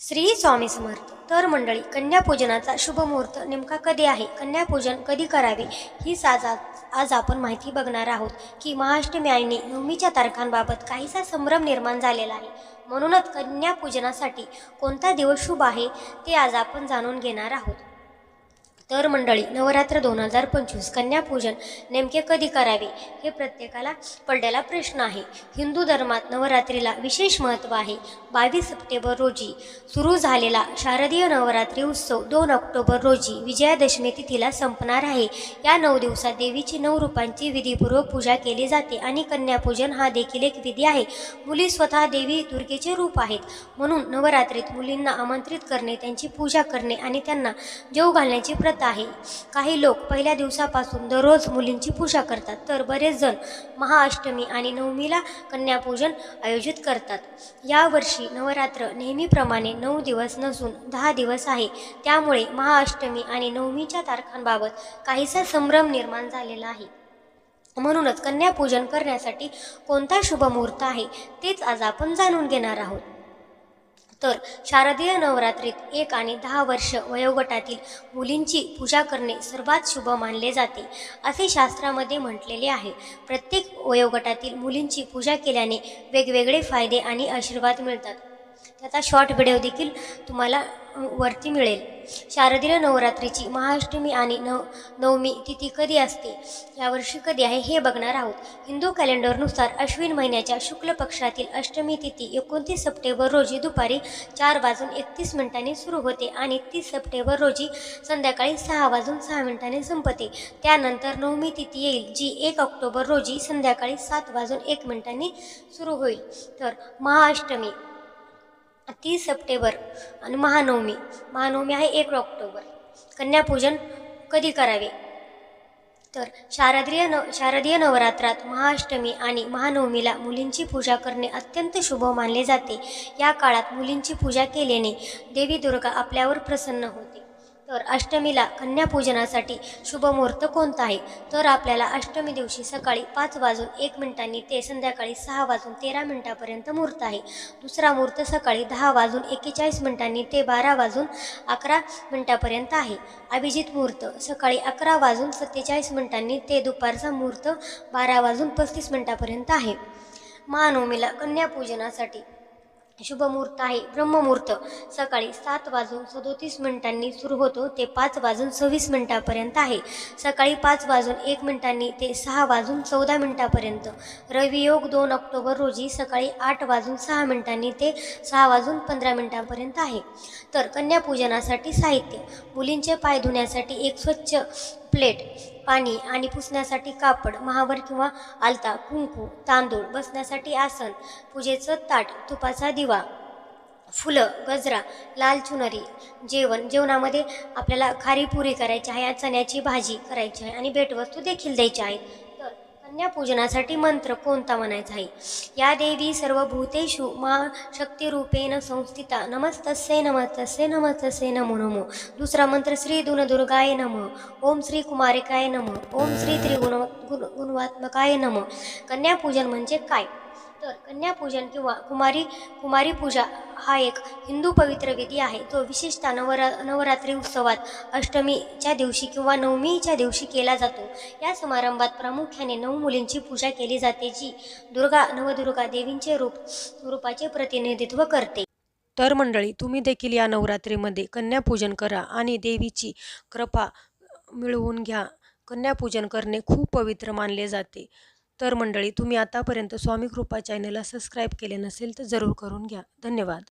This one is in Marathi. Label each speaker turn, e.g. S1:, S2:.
S1: श्री स्वामी समर्थ. तर मंडळी कन्यापूजनाचा शुभ मुहूर्त नेमका कधी आहे? कन्यापूजन कधी करावे? ही आज आज आपण माहिती बघणार आहोत की महाअष्टमी आणि नवमीच्या तारखांबाबत काहीसा संभ्रम निर्माण झालेला आहे. म्हणूनच कन्यापूजनासाठी कोणता दिवस शुभ आहे ते आज आपण जाणून घेणार आहोत. तर मंडळी नवरात्र दोन हजार पंचवीस कन्यापूजन नेमके कधी करावे हे प्रत्येकाला पडलेला प्रश्न आहे. हिंदू धर्मात नवरात्रीला विशेष महत्त्व आहे. बावीस सप्टेंबर रोजी सुरू झालेला शारदीय नवरात्री उत्सव दोन ऑक्टोबर रोजी विजयादशमी तिथीला संपणार आहे. या नऊ दिवसात देवीची नऊ रूपांची विधीपूर्वक पूजा केली जाते आणि कन्यापूजन हा देखील एक विधी आहे. मुली स्वतः देवी दुर्गेचे रूप आहेत. म्हणून नवरात्रीत मुलींना आमंत्रित करणे त्यांची पूजा करणे आणि त्यांना जेव घालण्याची प्रथा आहे. काही लोक पहिल्या दिवसापासून दररोज मुलींची पूजा करतात. तर बरेच जण महाअष्टमी आणि नवमीला कन्यापूजन आयोजित करतात. यावर्षी नवरात्र नेहमीप्रमाणे नऊ दिवस नसून दहा दिवस आहे. त्यामुळे महाअष्टमी आणि नवमीच्या तारखांबाबत काहीसा संभ्रम निर्माण झालेला आहे. म्हणूनच कन्यापूजन करण्यासाठी कोणता शुभ मुहूर्त आहे तेच आज आपण जाणून घेणार आहोत. तर शारदीय नवरात्रीत एक आणि दहा वर्ष वयोगटातील मुलींची पूजा करणे सर्वात शुभ मानले जाते असे शास्त्रामध्ये म्हटलेले आहे. प्रत्येक वयोगटातील मुलींची पूजा केल्याने वेगवेगळे फायदे आणि आशीर्वाद मिळतात. त्याचा शॉर्ट व्हिडिओ देखील तुम्हाला वरती मिळेल. शारदीय नवरात्रीची महाअष्टमी आणि नव नवमी तिथी कधी असते? यावर्षी कधी आहे हे बघणार आहोत. हिंदू कॅलेंडरनुसार अश्विन महिन्याच्या शुक्ल पक्षातील अष्टमी तिथी एकोणतीस सप्टेंबर रोजी दुपारी चार वाजून एकतीस मिनिटांनी सुरू होते आणि तीस सप्टेंबर रोजी संध्याकाळी सहा वाजून सहा मिनिटांनी संपते. त्यानंतर नवमी तिथी येईल जी एक ऑक्टोबर रोजी संध्याकाळी सात वाजून एक मिनिटांनी सुरू होईल. तर महाअष्टमी तीस सप्टेंबर आणि महानवमी. महानवमी आहे एक ऑक्टोबर. कन्यापूजन कधी करावे? तर शारदीय नव शारदीय नवरात्रात महाअष्टमी आणि महानवमीला मुलींची पूजा करणे अत्यंत शुभ मानले जाते. या काळात मुलींची पूजा केल्याने देवी दुर्गा आपल्यावर प्रसन्न होते. तर अष्टमीला कन्यापूजनासाठी शुभ मुहूर्त कोणता आहे? तर आपल्याला अष्टमी दिवशी सकाळी पाच वाजून एक मिनिटांनी ते संध्याकाळी सहा वाजून तेरा मिनिटापर्यंत मुहूर्त आहे. दुसरा मुहूर्त सकाळी दहा वाजून एक्केचाळीस मिनिटांनी ते बारा वाजून अकरा मिनिटापर्यंत आहे. अभिजित मुहूर्त सकाळी अकरा वाजून सत्तेचाळीस मिनिटांनी ते दुपारचा मुहूर्त बारा वाजून पस्तीस मिनिटापर्यंत आहे. महानवमीला कन्यापूजनासाठी शुभ मुहूर्त आहे. ब्रह्ममुहूर्त. सकाळी सात वाजून सदोतीस मिनिटांनी सुरू होतो. ते पाच वाजून सव्वीस मिनिटापर्यंत आहे. सकाळी पाच वाजून एक मिनिटांनी ते सहा वाजून चौदा मिनिटापर्यंत. रवियोग दोन ऑक्टोबर रोजी सकाळी आठ वाजून सहा मिनिटांनी ते सहा वाजून पंधरा मिनिटांपर्यंत आहे. तर कन्यापूजनासाठी साहित्य. मुलींचे पाय धुण्यासाठी एक स्वच्छ प्लेट पाणी आणि पुसण्यासाठी कापड महावर किंवा आलता कुंकू तांदूळ बसण्यासाठी आसन पूजेचं ताट तुपाचा दिवा फुलं गजरा लाल चुनरी जेवण. जेवणामध्ये आपल्याला खारी पुरी करायची आहे चण्याची भाजी करायची आहे आणि भेटवस्तू देखील द्यायची आहेत. तर कन्यापूजनासाठी मंत्र कोणता म्हणायचा आहे? या देवी सर्वभूतेषु मा शक्तिरूपेण संस्थिता नमस्तस्ये नमस्तस्ये नमस्तस्ये नमो नमो. दुसरा मंत्र श्री दुर्गाय नम. ओम श्री कुमारिकाय नम. ओम श्री त्रिगुण गुण गुणवात्मकाय नम. कन्यापूजन म्हणजे काय? तर कन्यापूजन किंवा कुमारी कुमारी पूजा हा एक हिंदू पवित्र विधी आहे. तो विशेषतः नवरा नवरात्री उत्सवात अष्टमीच्या दिवशी किंवा नवमीच्या दिवशी केला जातो. या समारंभात प्रामुख्याने नऊ मुलींची पूजा केली जाते जी दुर्गा नवदुर्गा देवींचे रूप रूपाचे प्रतिनिधित्व करते.
S2: तर मंडळी तुम्ही देखील या नवरात्रीमध्ये कन्यापूजन करा आणि देवीची कृपा मिळवून घ्या. कन्यापूजन करणे खूप पवित्र मानले जाते. तर मंडळी तुम्ही आतापर्यंत स्वामी कृपा चॅनलला सबस्क्राईब केले नसेल तर जरूर करून घ्या. धन्यवाद.